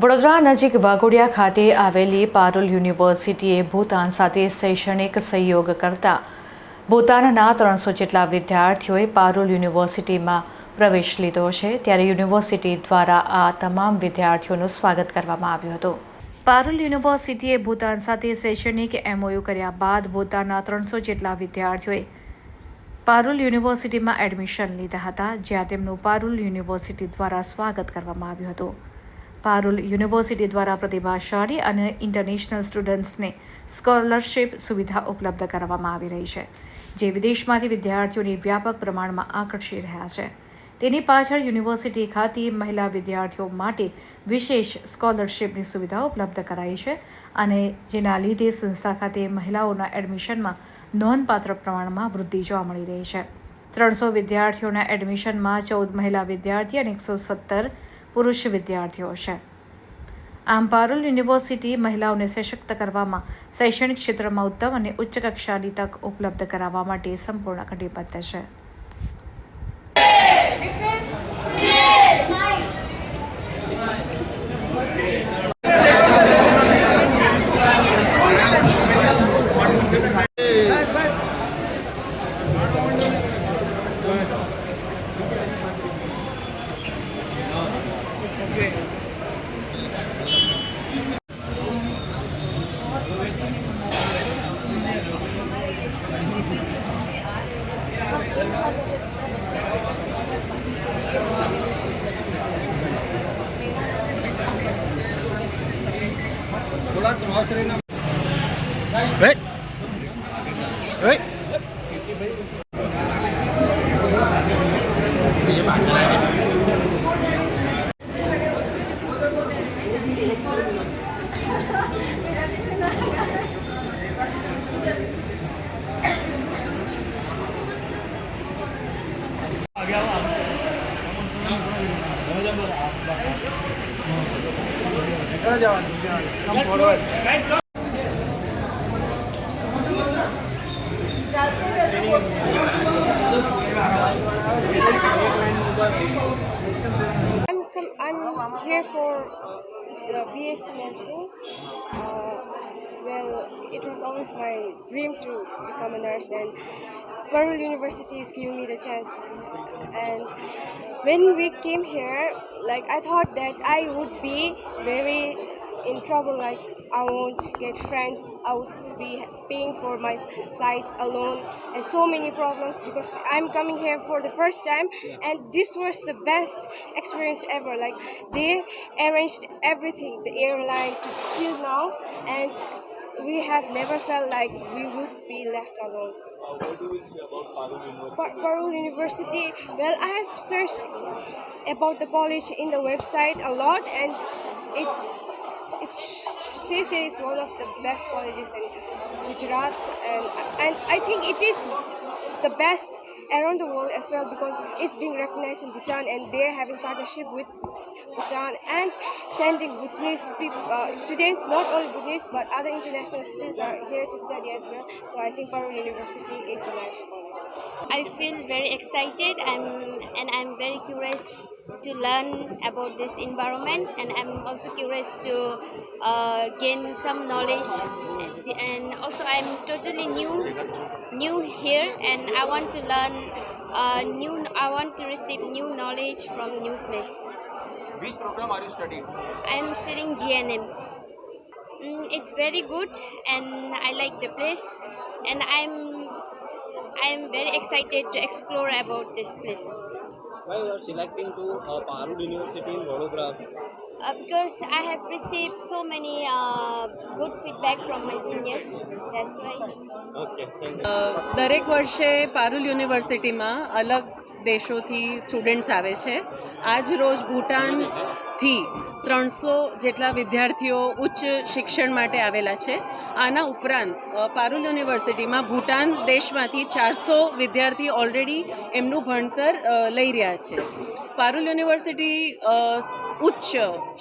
વડોદરા નજીક વાઘોડિયા ખાતે આવેલી પારુલ યુનિવર્સિટીએ ભૂતાન સાથે શૈક્ષણિક સહયોગ કરતા ભૂતાનના ત્રણસો જેટલા વિદ્યાર્થીઓએ પારુલ યુનિવર્સિટીમાં પ્રવેશ લીધો છે. ત્યારે યુનિવર્સિટી દ્વારા આ તમામ વિદ્યાર્થીઓનું સ્વાગત કરવામાં આવ્યું હતું. પારુલ યુનિવર્સિટીએ ભૂતાન સાથે શૈક્ષણિક એમઓયુ કર્યા બાદ ભૂતાનના ત્રણસો જેટલા વિદ્યાર્થીઓએ પારુલ યુનિવર્સિટીમાં એડમિશન લીધા હતા, જ્યાં તેમનું પારુલ યુનિવર્સિટી દ્વારા સ્વાગત કરવામાં આવ્યું હતું. પારુલ યુનિવર્સિટી દ્વારા પ્રતિભાશાળી અને ઇન્ટરનેશનલ સ્ટુડન્ટ્સને સ્કોલરશિપ સુવિધા ઉપલબ્ધ કરવામાં આવી રહી છે, જે વિદેશમાંથી વિદ્યાર્થીઓને વ્યાપક પ્રમાણમાં આકર્ષી રહ્યા છે. તેની પાછળ યુનિવર્સિટી ખાતે મહિલા વિદ્યાર્થીઓ માટે વિશેષ સ્કોલરશિપની સુવિધા ઉપલબ્ધ કરાઈ છે અને જેના લીધે સંસ્થા ખાતે મહિલાઓના એડમિશનમાં નોંધપાત્ર પ્રમાણમાં વૃદ્ધિ જોવા મળી રહી છે. ત્રણસો વિદ્યાર્થીઓના એડમિશનમાં ચૌદ મહિલા વિદ્યાર્થી અને એકસો સત્તર પુરુષ વિદ્યાર્થીઓ છે. આમ પારુલ યુનિવર્સિટી મહિલાઓને સશક્ત કરવામાં શૈક્ષણિક ક્ષેત્રમાં ઉત્તમ અને ઉચ્ચ કક્ષાની તક ઉપલબ્ધ કરાવવા માટે સંપૂર્ણ કટિબદ્ધ છે. Đấy. Đấy. Bây giờ bạn cái này. Hãy subscribe cho kênh Ghiền Mì Gõ Để không bỏ lỡ những video hấp dẫn I'm I'm here for the BSc nursing. Uh, well, it was always my dream to become a nurse, and Parul University is giving me the chance. And when we came here, like I thought that I would be very in trouble. Like I won't get friends. I would be paying for my flights alone, and so many problems because I'm coming here for the first time, and this was the best experience ever. Like they arranged everything, the airline to till now, and we have never felt like we would be left alone. Say about Parul University? Parul University. Well, I have searched about the college in the website a lot, and it's it says it's one of the best colleges in Gujarat, and and I think it is the best around the world as well because it's being recognized in Bhutan, and they're having partnership with Bhutan and sending Bhutanese peop uh, students, not only Bhutanese but other international students are here to study as well. So I think Parul University is a nice college. I feel very excited I'm, and I'm very curious to learn about this environment and I'm also curious to uh, gain some knowledge and also I'm totally new new here and I want to learn uh, new I want to receive new knowledge from new place. Which program are you studying? I'm studying GNM. Mm, it's very good and I like the place and I'm I'm very excited to explore about this place. Why you are selecting to uh, Parul University in Vadodara? Uh, because I have received so many uh, good feedback from my seniors. That's why. Okay, thank you. દરેક વર્ષે પારુલ યુનિવર્સિટીમાં અલગ દેશોથી students આવે છે આજ રોજ ભૂટાનથી ત્રણસો જેટલા વિદ્યાર્થીઓ ઉચ્ચ શિક્ષણ માટે આવેલા છે. આના ઉપરાંત પારુલ યુનિવર્સિટીમાં ભૂટાન દેશમાંથી ચારસો વિદ્યાર્થી ઓલરેડી એમનું ભણતર લઈ રહ્યા છે. પારુલ યુનિવર્સિટી ઉચ્ચ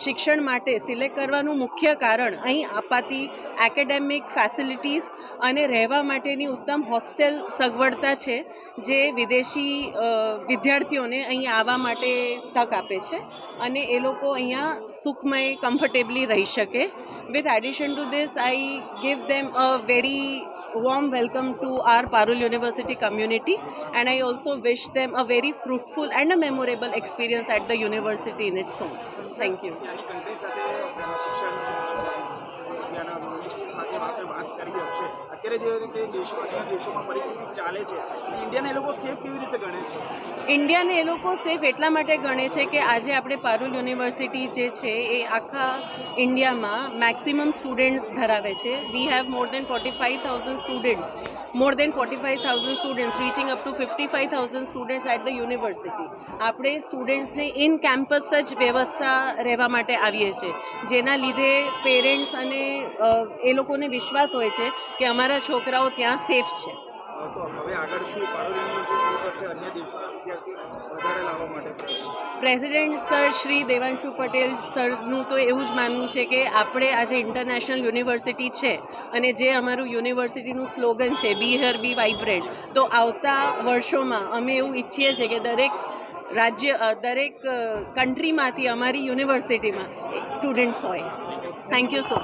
શિક્ષણ માટે સિલેક્ટ કરવાનું મુખ્ય કારણ અહીં અપાતી એકેડેમિક ફેસિલિટીઝ અને રહેવા માટેની ઉત્તમ હોસ્ટેલ સગવડતા છે, જે વિદેશી વિદ્યાર્થીઓને અહીં આવવા માટે તક આપે છે. અને એ લોકો અહીંયા સુખમય કમ્ફર્ટેબલી રહી શકે with addition to this I give them a very warm welcome to our Parul University community and I also wish them a very fruitful and a memorable experience at the university in its own. Thank you. સાથે આપણે વાત કરી હશે. અત્યારે જે રીતે દેશો અન્ય દેશોમાં પરિસ્થિતિ ચાલે છે, ઇન્ડિયાને એ લોકો સેફ કેવી રીતે ગણે છે? ઇન્ડિયાને એ લોકો સેફ એટલા માટે ગણે છે કે આજે આપણે પારુલ યુનિવર્સિટી જે છે એ આખા ઇન્ડિયામાં મેક્સિમમ સ્ટુડન્ટ્સ ધરાવે છે. We have more than forty five thousand students more than forty five thousand students reaching up to fifty five thousand students at the university આપણે સ્ટુડન્ટ્સને ઇન કેમ્પસ જ વ્યવસ્થા રહેવા માટે આવીએ છીએ. જેના લીધે પેરેન્ટ્સ અને એ લોકોને વિશ્વાસ હોય છે કે અમારા છોકરાઓ ત્યાં સેફ છે. પ્રેસિડેન્ટ સર શ્રી દેવાંશુ પટેલ સરનું તો એવું જ માનવું છે કે આપણે આજે ઇન્ટરનેશનલ યુનિવર્સિટી છે અને જે અમારું યુનિવર્સિટીનું સ્લોગન છે બી હર બી વાઇબ્રન્ટ તો આવતા વર્ષોમાં અમે એવું ઈચ્છીએ છીએ કે દરેક રાજ્ય દરેક કન્ટ્રીમાંથી અમારી યુનિવર્સિટીમાં સ્ટુડન્ટ્સ હોય. Thank you so